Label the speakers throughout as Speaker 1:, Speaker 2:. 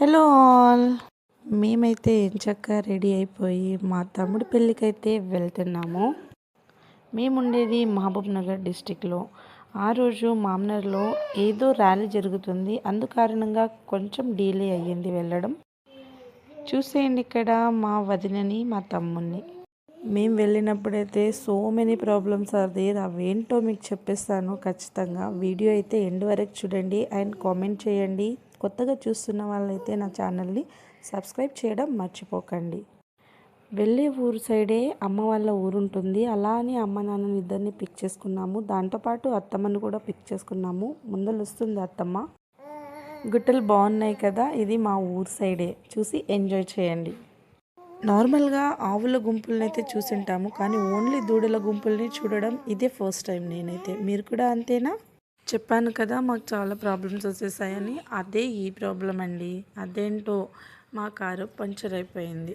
Speaker 1: Hello all. మేమైతే ఎంచక్క ready అయిపోయి మా తమ్ముడి పెళ్ళికైతే వెళ్తున్నాము. మేము ఉండేది మహబూబ్ నగర్ డిస్టిక్లో. ఆ రోజు మామ్నర్లో ఏదో ర్యాలీ జరుగుతుంది. అందు కారణంగా కొంచెం డీలే అయ్యింది వెళ్ళడం. చూసేయండి ఇక్కడ మా వదినని మా తమ్ముడిని మేము వెళ్ళినప్పుడైతే so many problems are there అవేంటో మీకు చెప్పేస్తాను ఖచ్చితంగా. వీడియో అయితే ఎండ్ వరకు చూడండి అండ్ కామెంట్ చేయండి. కొత్తగా చూస్తున్న వాళ్ళైతే నా ఛానల్ని సబ్స్క్రైబ్ చేయడం మర్చిపోకండి. వెళ్ళే ఊరు సైడే అమ్మ వాళ్ళ ఊరు ఉంటుంది. అలా అని అమ్మ నాన్నని ఇద్దరిని పిక్ చేసుకున్నాము. దాంతోపాటు అత్తమ్మని కూడా పిక్ చేసుకున్నాము. ముందలు వస్తుంది అత్తమ్మ. గుట్టలు బాగున్నాయి కదా ఇది మా ఊరు సైడే. చూసి ఎంజాయ్ చేయండి. నార్మల్గా ఆవుల గుంపులను అయితే చూసింటాము కానీ ఓన్లీ దూడల గుంపుల్ని చూడడం ఇదే ఫస్ట్ టైం నేనైతే. మీరు కూడా అంతేనా? చెప్పాను కదా మాకు చాలా ప్రాబ్లమ్స్ వచ్చేసాయని. అదే ఈ ప్రాబ్లం అండి. అదేంటో మా కారు పంచర్ అయిపోయింది.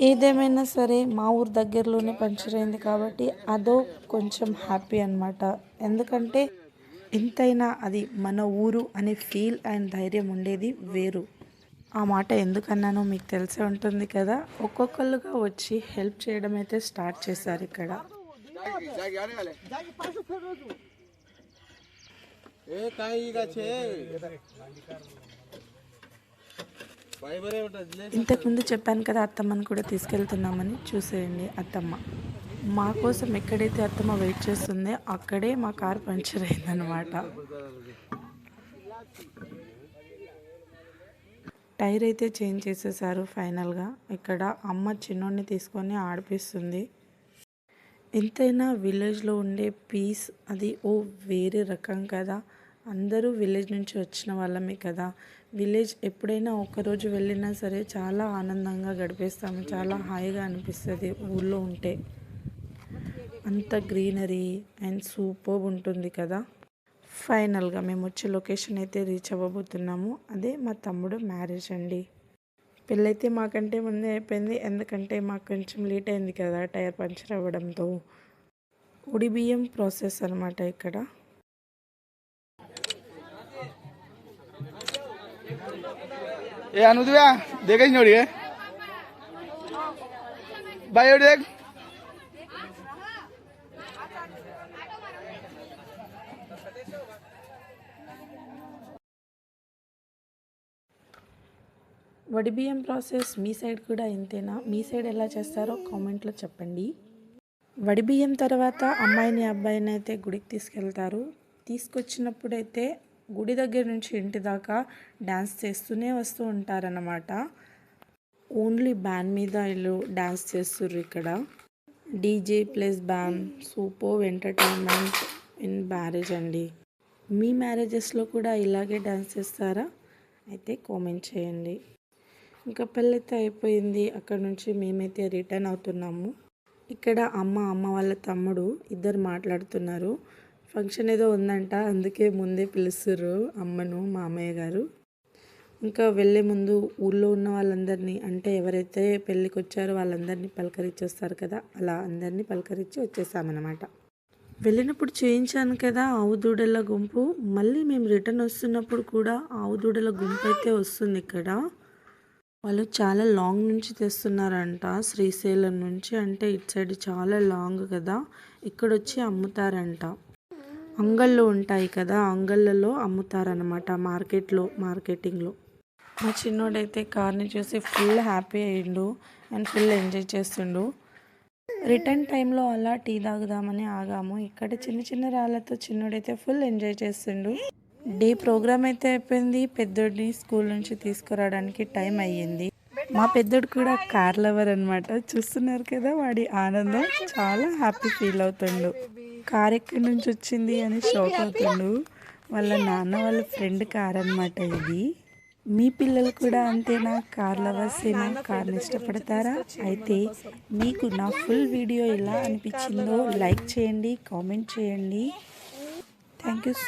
Speaker 1: ఏదేమైనా సరే మా ఊరు దగ్గరలోనే పంచర్ అయింది కాబట్టి అదో కొంచెం హ్యాపీ అనమాట ఎందుకంటే ఎంతైనా అది మన ఊరు అనే ఫీల్ అండ్ ధైర్యం ఉండేది వేరు. ఆ మాట ఎందుకన్నానో మీకు తెలిసే ఉంటుంది కదా? ఒక్కొక్కరుగా వచ్చి హెల్ప్ చేయడం అయితే స్టార్ట్ చేశారు ఇక్కడ. ఇంతకుముందు చెప్పాను కదా అత్తమ్మని కూడా తీసుకెళ్తున్నామని. చూసేయండి అత్తమ్మ. మా కోసం ఎక్కడైతే అత్తమ్మ వెయిట్ చేస్తుందో అక్కడే మా కార్ పంచర్ అయిందనమాట టైర్ అయితే చేంజ్ చేసేసారు ఫైనల్గా. ఇక్కడ అమ్మ చిన్నోడిని తీసుకొని ఆడిపిస్తుంది. ఎంతైనా విలేజ్లో ఉండే పీస్ అది ఓ వేరే రకం కదా. అందరూ విలేజ్ నుంచి వచ్చిన వాళ్ళమే కదా. విలేజ్ ఎప్పుడైనా ఒకరోజు వెళ్ళినా సరే చాలా ఆనందంగా గడిపేస్తాము. చాలా హాయిగా అనిపిస్తుంది ఊళ్ళో ఉంటే. అంత గ్రీనరీ అండ్ సూపర్ ఉంటుంది కదా. ఫైనల్గా మేము వచ్చే లొకేషన్ అయితే రీచ్ అవ్వబోతున్నాము. అదే మా తమ్ముడు మ్యారేజ్ అండి. పెళ్ళైతే మాకంటే ముందే అయిపోయింది. ఎందుకంటే మాకు కొంచెం లేట్ అయింది కదా టైర్ పంచర్ అవ్వడంతో. ఉడిబియ్యం ప్రాసెస్ అనమాట ఇక్కడ.
Speaker 2: ఏ అనుదివా? దగ్గర నోడి బాయ్ దేగ్
Speaker 1: వడిబియ్యం ప్రాసెస్ మీ సైడ్ కూడా ఇంతేనా? మీ సైడ్ ఎలా చేస్తారో కామెంట్లో చెప్పండి. వడిబియ్యం తర్వాత అమ్మాయిని అబ్బాయిని అయితే గుడికి తీసుకెళ్తారు. తీసుకొచ్చినప్పుడైతే గుడి దగ్గర నుంచి ఇంటి దాకా డ్యాన్స్ చేస్తూనే వస్తూ ఉంటారన్నమాట. ఓన్లీ బ్యాన్ మీద వీళ్ళు డ్యాన్స్ చేస్తుర్రు ఇక్కడ. DJ plus band super entertainment. In marriage అండి. మీ మ్యారేజెస్లో కూడా ఇలాగే డ్యాన్స్ చేస్తారా? అయితే కామెంట్ చేయండి. ఇంకా పెళ్ళైతే అయిపోయింది. అక్కడ నుంచి మేమైతే రిటర్న్ అవుతున్నాము. ఇక్కడ అమ్మ అమ్మ వాళ్ళ తమ్ముడు ఇద్దరు మాట్లాడుతున్నారు. ఫంక్షన్ ఏదో ఉందంట అందుకే ముందే పిలుస్తుర్రు అమ్మను మామయ్య గారు. ఇంకా వెళ్ళే ముందు ఊళ్ళో ఉన్న వాళ్ళందరినీ అంటే ఎవరైతే పెళ్ళికి వచ్చారో వాళ్ళందరినీ పలకరించేస్తారు కదా అలా అందరినీ పలకరించి వచ్చేసామన్నమాట. వెళ్ళినప్పుడు చేయించాను కదా ఆవు దూడల గుంపు. మళ్ళీ మేము రిటర్న్ వస్తున్నప్పుడు కూడా ఆవు దూడల గుంపు అయితే వస్తుంది ఇక్కడ. వాళ్ళు చాలా లాంగ్ నుంచి తెస్తున్నారంట శ్రీశైలం నుంచి. అంటే ఇటు సైడ్ చాలా లాంగ్ కదా. ఇక్కడ వచ్చి అమ్ముతారంట. అంగళ్ళు ఉంటాయి కదా అంగళ్ళలో అమ్ముతారనమాట మార్కెట్లో మార్కెటింగ్లో. మా చిన్నోడైతే కార్ని చూసి ఫుల్ హ్యాపీ అయ్యిండు అండ్ ఫుల్ ఎంజాయ్ చేస్తుండు. రిటర్న్ టైంలో అలా టీ తాగుదామని ఆగాము. ఇక్కడ చిన్న చిన్న రాళ్ళతో చిన్నోడైతే ఫుల్ ఎంజాయ్ చేస్తుండు. డే ప్రోగ్రామ్ అయితే అయిపోయింది. పెద్దోడిని స్కూల్ నుంచి తీసుకురావడానికి టైం అయ్యింది. మా పెద్దోడు కూడా కార్ లవర్ అనమాట చూస్తున్నారు కదా వాడి ఆనందం. చాలా హ్యాపీ ఫీల్ అవుతుండు. కార్ ఎక్కడి నుంచి వచ్చింది అని షాక్ అవుతుండు. వాళ్ళ నాన్న వాళ్ళ ఫ్రెండ్ కార్ అనమాట ఇది. మీ పిల్లలు కూడా అంతేనా? కార్ లవర్స్ ఏనా కార్ని ఇష్టపడతారా? అయితే మీకు నా ఫుల్ వీడియో ఎలా అనిపించిందో లైక్ చేయండి కామెంట్ చేయండి. Thank you